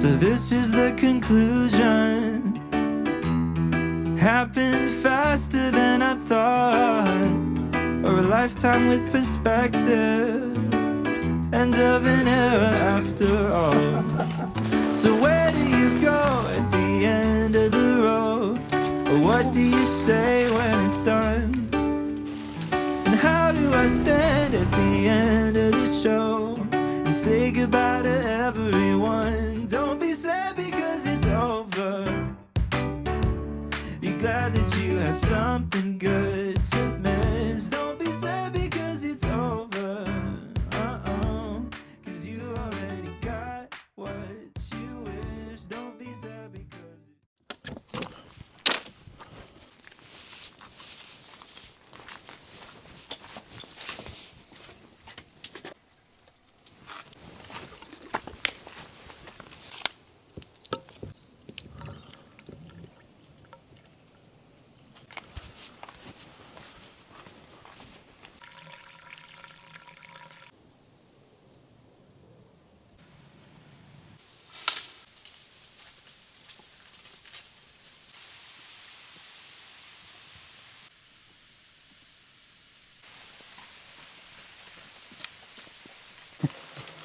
So this is the conclusion. Happened faster than I thought, or a lifetime with perspective, end of an era after all. So where do you go at the end of the road? Or what do you say when something good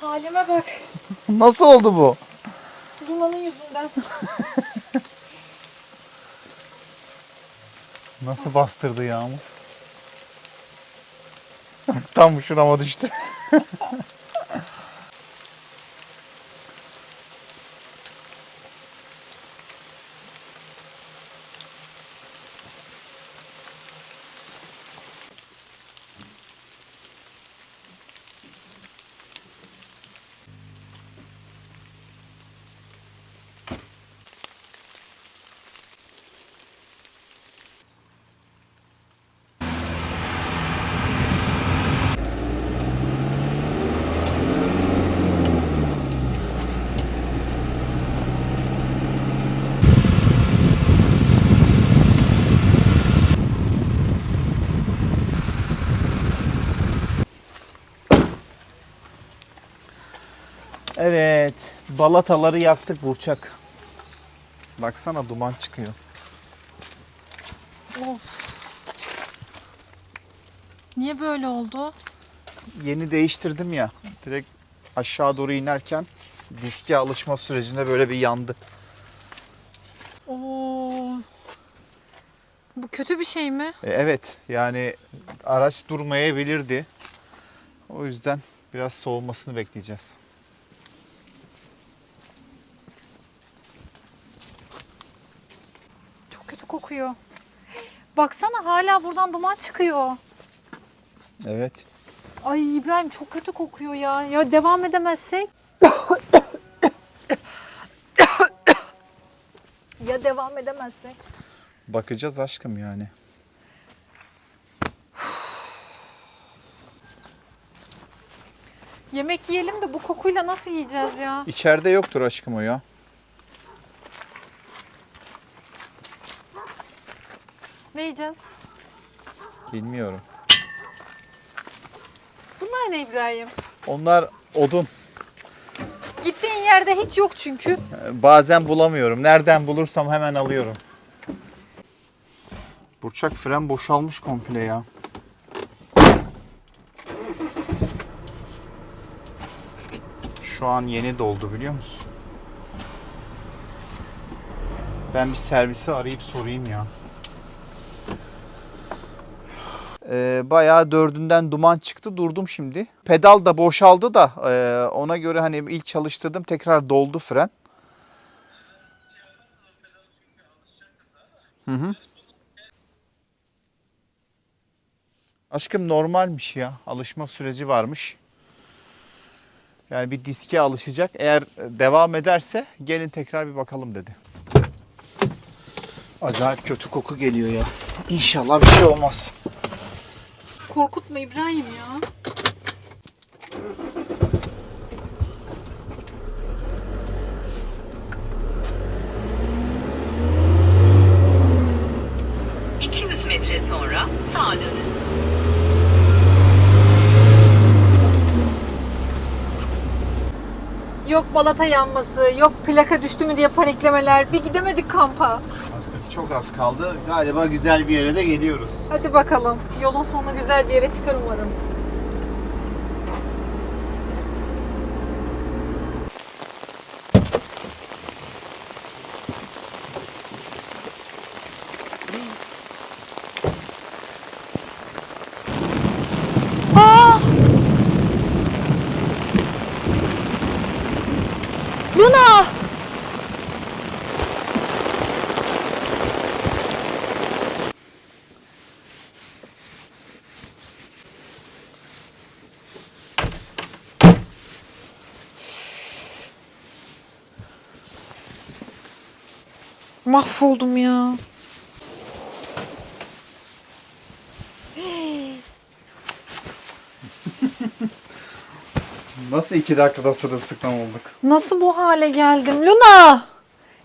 Halime bak. Nasıl oldu bu? Dumanın yüzünden. Nasıl bastırdı yağmur? Tam şurama düştü. Evet, balataları yaktık Burçak. Baksana duman çıkıyor. Of. Niye böyle oldu? Yeni değiştirdim ya. Direkt aşağı doğru inerken diske alışma sürecinde böyle bir yandı. Oo. Bu kötü bir şey mi? E, evet, yani araç durmayabilirdi. O yüzden biraz soğumasını bekleyeceğiz. Çok kötü kokuyor. Baksana hala buradan duman çıkıyor. Evet. Ay İbrahim çok kötü kokuyor ya. Ya devam edemezsek? ya devam edemezsek? Bakacağız aşkım yani. Yemek yiyelim de bu kokuyla nasıl yiyeceğiz ya? İçeride yoktur aşkım o ya. Ne yiyeceğiz? Bilmiyorum. Bunlar ne İbrahim? Onlar odun. Gittiğin yerde hiç yok çünkü. Bazen bulamıyorum. Nereden bulursam hemen alıyorum. Burçak fren boşalmış komple ya. Şu an yeni doldu biliyor musun? Ben bir servisi arayıp sorayım ya. Ee, bayağı dördünden duman çıktı durdum şimdi. Pedal da boşaldı da e, ona göre hani ilk çalıştırdım tekrar doldu fren. Hı hı. Aşkım normalmiş ya. Alışma süreci varmış. Yani bir diske alışacak. Eğer devam ederse gelin tekrar bir bakalım dedi. Acayip kötü koku geliyor ya. İnşallah bir şey olmaz. Korkutma İbrahim ya. metre sonra sağa dönün. Yok balata yanması, yok plaka düştü mü diye paniklemeler. Bir gidemedik kampa. Çok az kaldı. Galiba güzel bir yere de geliyoruz. Hadi bakalım. Yolun sonu güzel bir yere çıkar umarım. Aa! Luna! Mahvoldum ya. Nasıl iki dakikada sırılsıklam olduk? Nasıl bu hale geldim? Luna!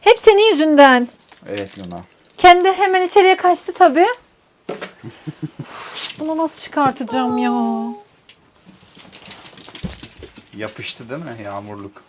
Hep senin yüzünden. Evet Luna. Kendi hemen içeriye kaçtı tabii. Bunu nasıl çıkartacağım ya? Yapıştı değil mi yağmurluk?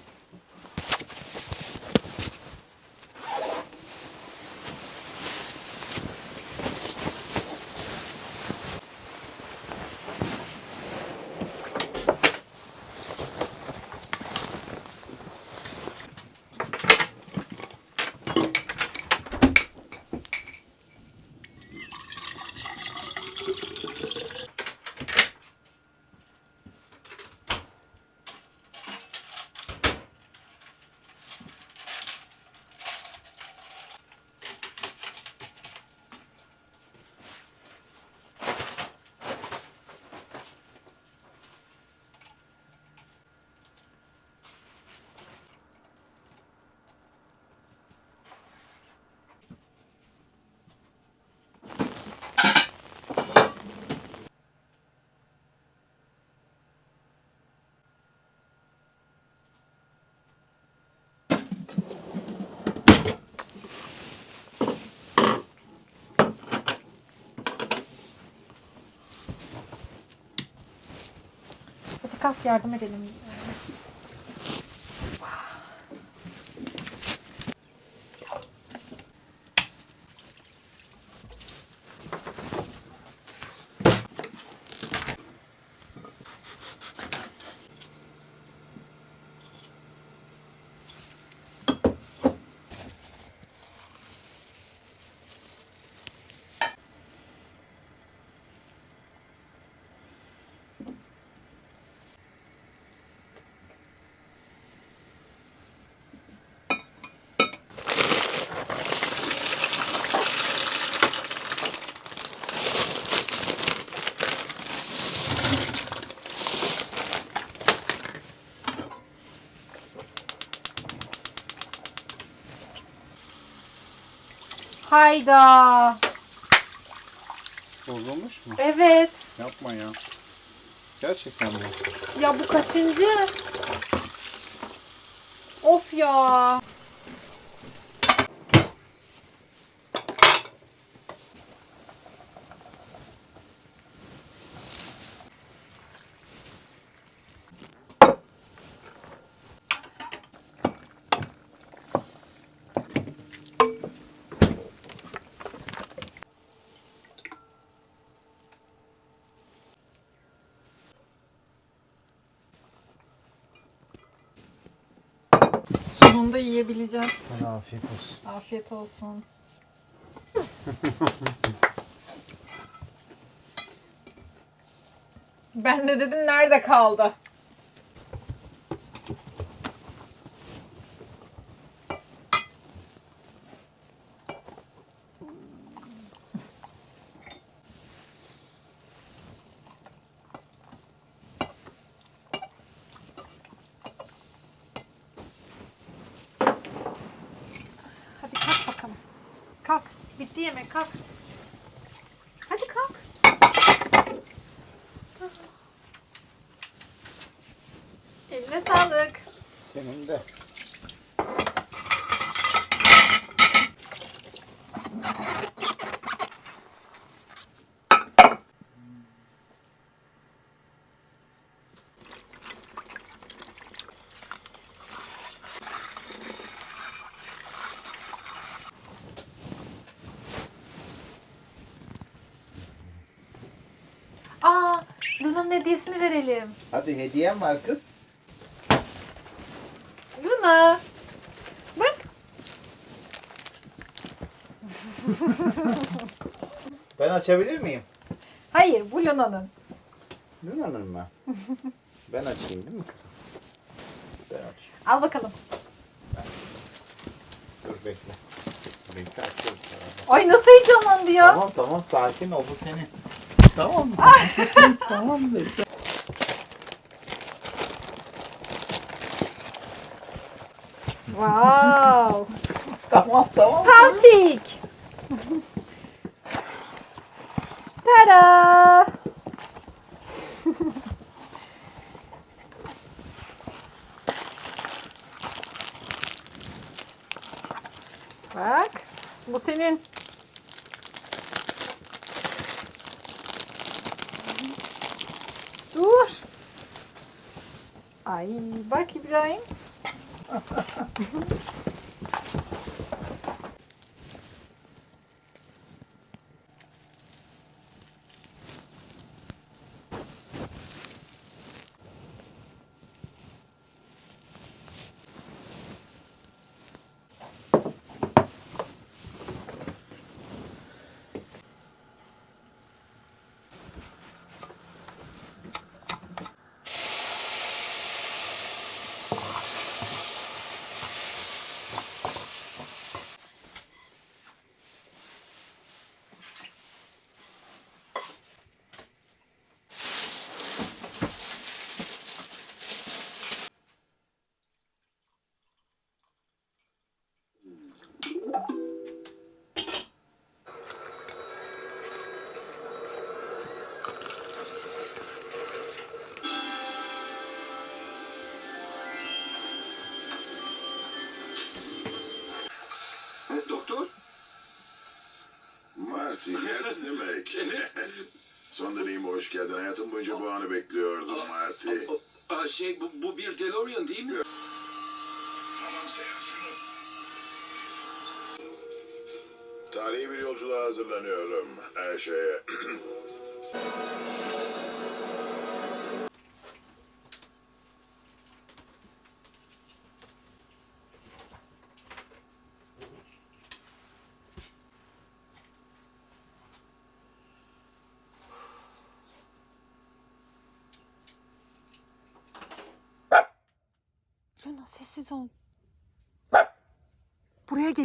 Kalk yardım edelim. Hayda. Bozulmuş mu? Evet. Yapma ya. Gerçekten mi? Ya bu kaçıncı? Of ya. Sonunda yiyebileceğiz. Afiyet olsun. Afiyet olsun. ben de dedim nerede kaldı? Hadi kalk bakalım. Kalk. Bitti yemek kalk. Hadi kalk. Eline sağlık. Senin de. Aa, Luna'nın hediyesini verelim. Hadi hediyem var kız. Luna. Bak. Ben açabilir miyim? Hayır, bu Luna'nın. Luna'nın mı? ben açayım değil mi kızım? Ben açayım. Al bakalım. Dur bekle. Bekle beraber. Ay nasıl heyecanlandı ya. Tamam tamam sakin ol bu senin. Tamam mı? tamam bekle. Wow. Tamam tamam. Paltik. Tada. Bak. Bu senin. Dur. Ay bak geldin demek. Son deneyime hoş geldin. Hayatım boyunca bu anı bekliyordum Marty. Aa, şey bu, bu bir DeLorean değil mi? Tamam seyret şunu. Tarihi bir yolculuğa hazırlanıyorum. Her şeye.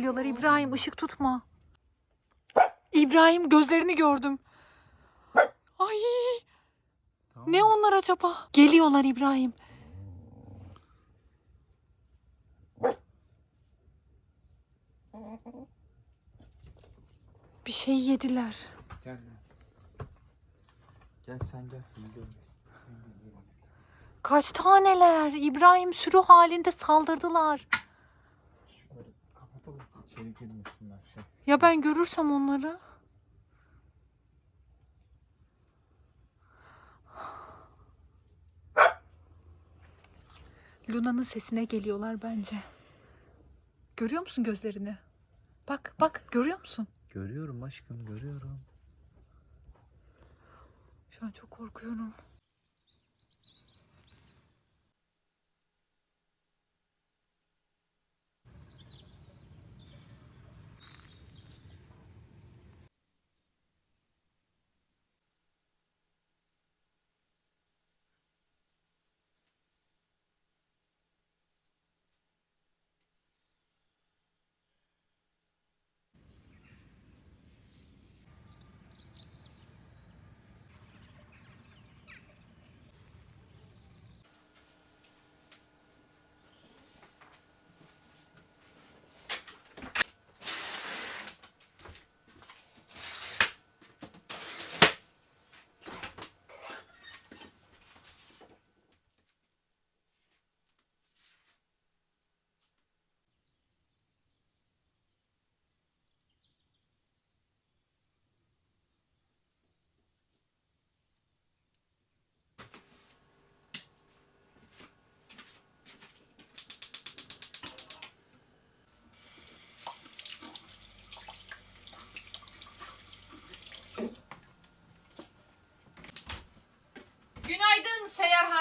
geliyorlar İbrahim ışık tutma. İbrahim gözlerini gördüm. Ay. Ne onlar acaba? Geliyorlar İbrahim. Bir şey yediler. Gel. Gel sen gel seni görmesin. Kaç taneler? İbrahim sürü halinde saldırdılar. İçeri girmesinler şey. Ya ben görürsem onları? Luna'nın sesine geliyorlar bence. Görüyor musun gözlerini? Bak bak görüyor musun? Görüyorum aşkım görüyorum. Şu an çok korkuyorum.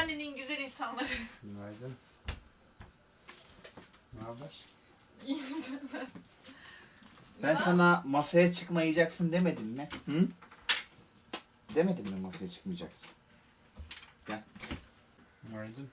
Mahallenin güzel insanları. Günaydın. Ne haber? İyi insanlar. Ben sana masaya çıkmayacaksın demedim mi? Hı? Demedim mi masaya çıkmayacaksın? Gel. Günaydın.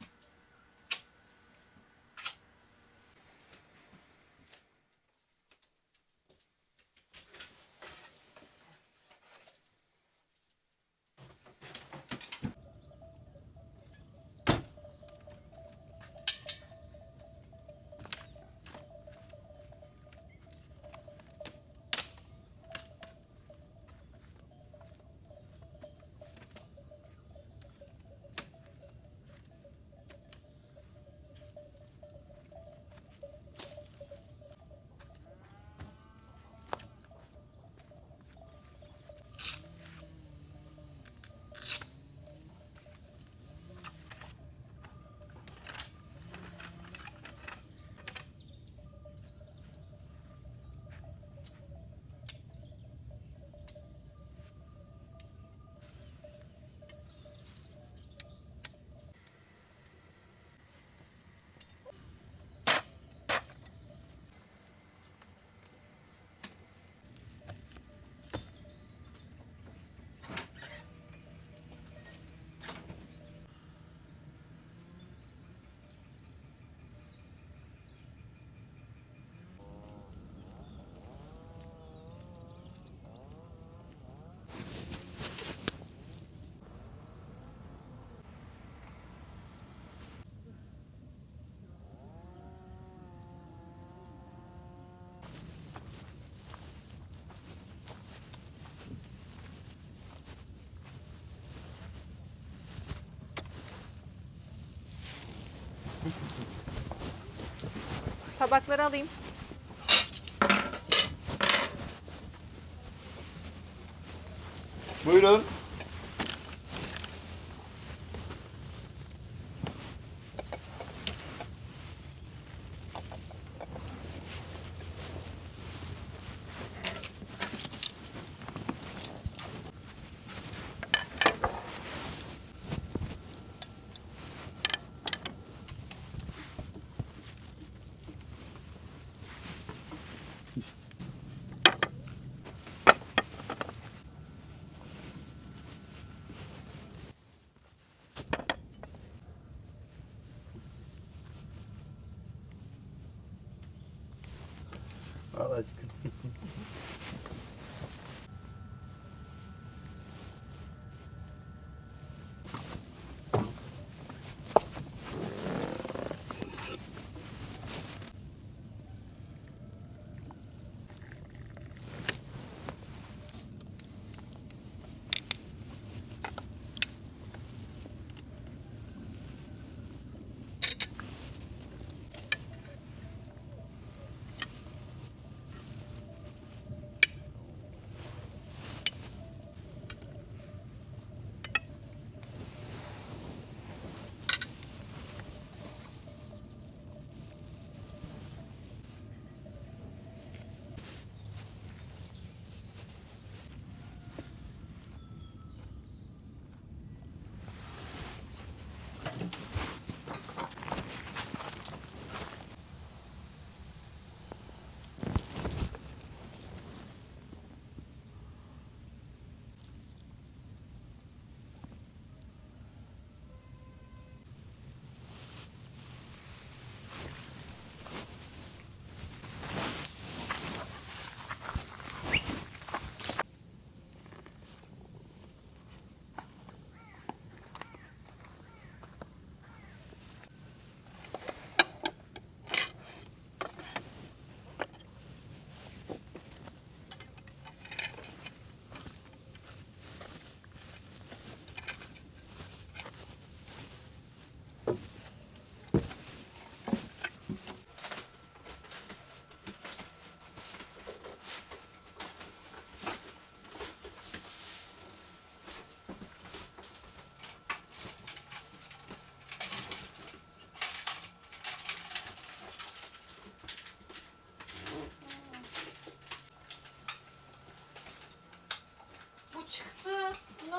Tabakları alayım. Buyurun.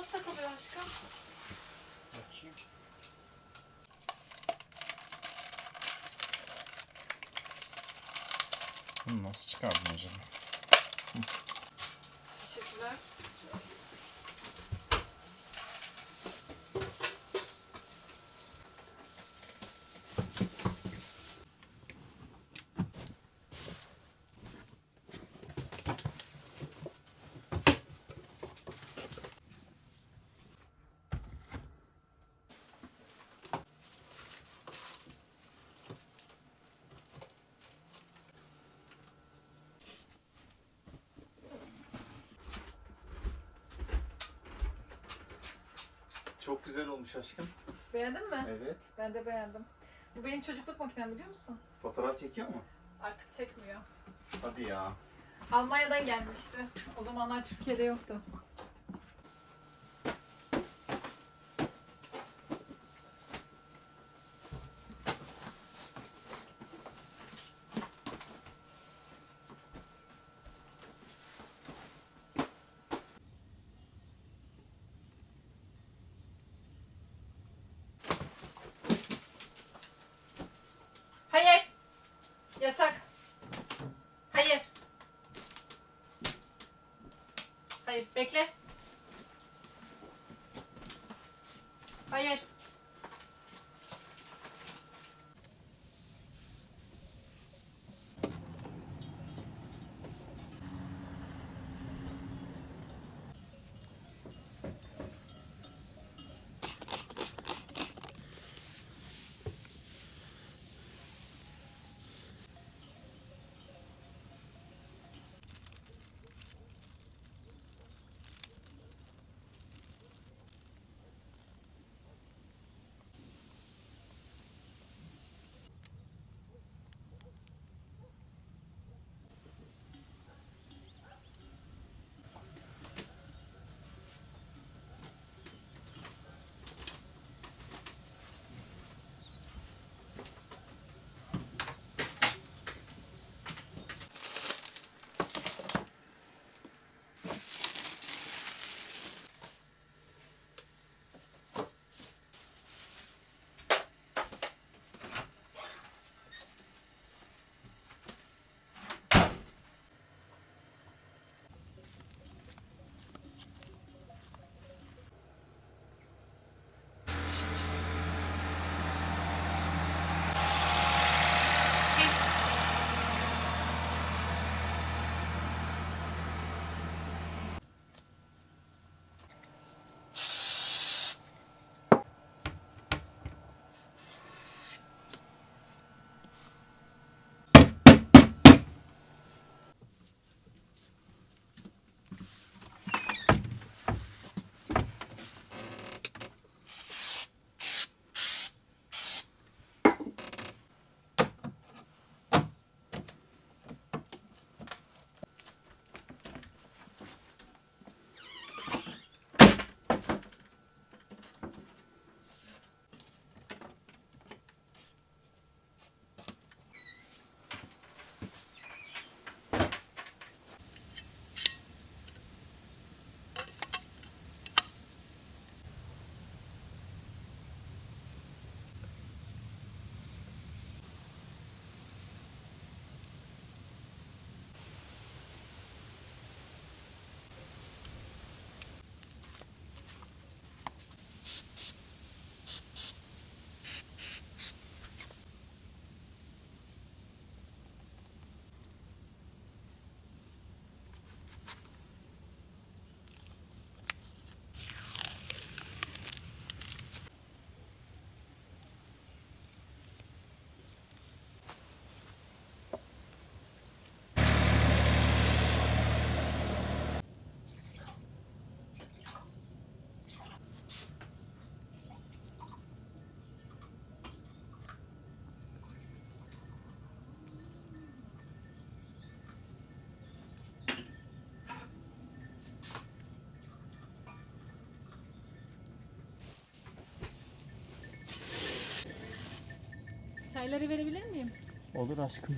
Zostaw tego Jaśka. No, z ciekawym, żeby... Çok güzel olmuş aşkım. Beğendin mi? Evet. Ben de beğendim. Bu benim çocukluk makinem biliyor musun? Fotoğraf çekiyor mu? Artık çekmiyor. Hadi ya. Almanya'dan gelmişti. O zamanlar Türkiye'de yoktu. Hayır. Yasak. Hayır. Hayır, bekle. Hayır. Çayları verebilir miyim? Olur aşkım.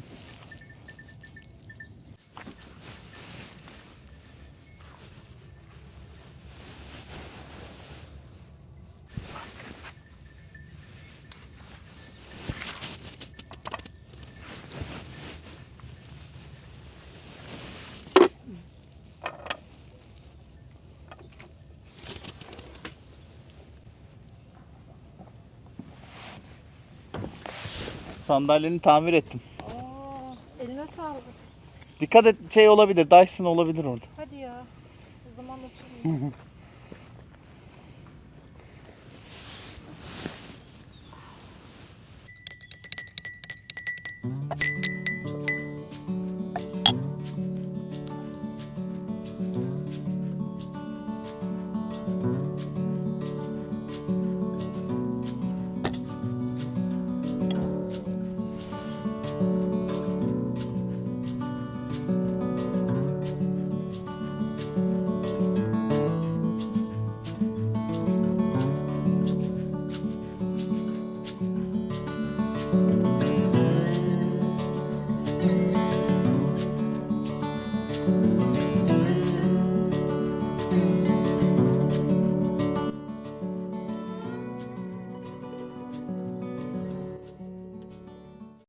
Sandalyeni tamir ettim. Oo, eline sağlık. Dikkat et şey olabilir. Dyson olabilir orada. Hadi ya. O zaman oturayım.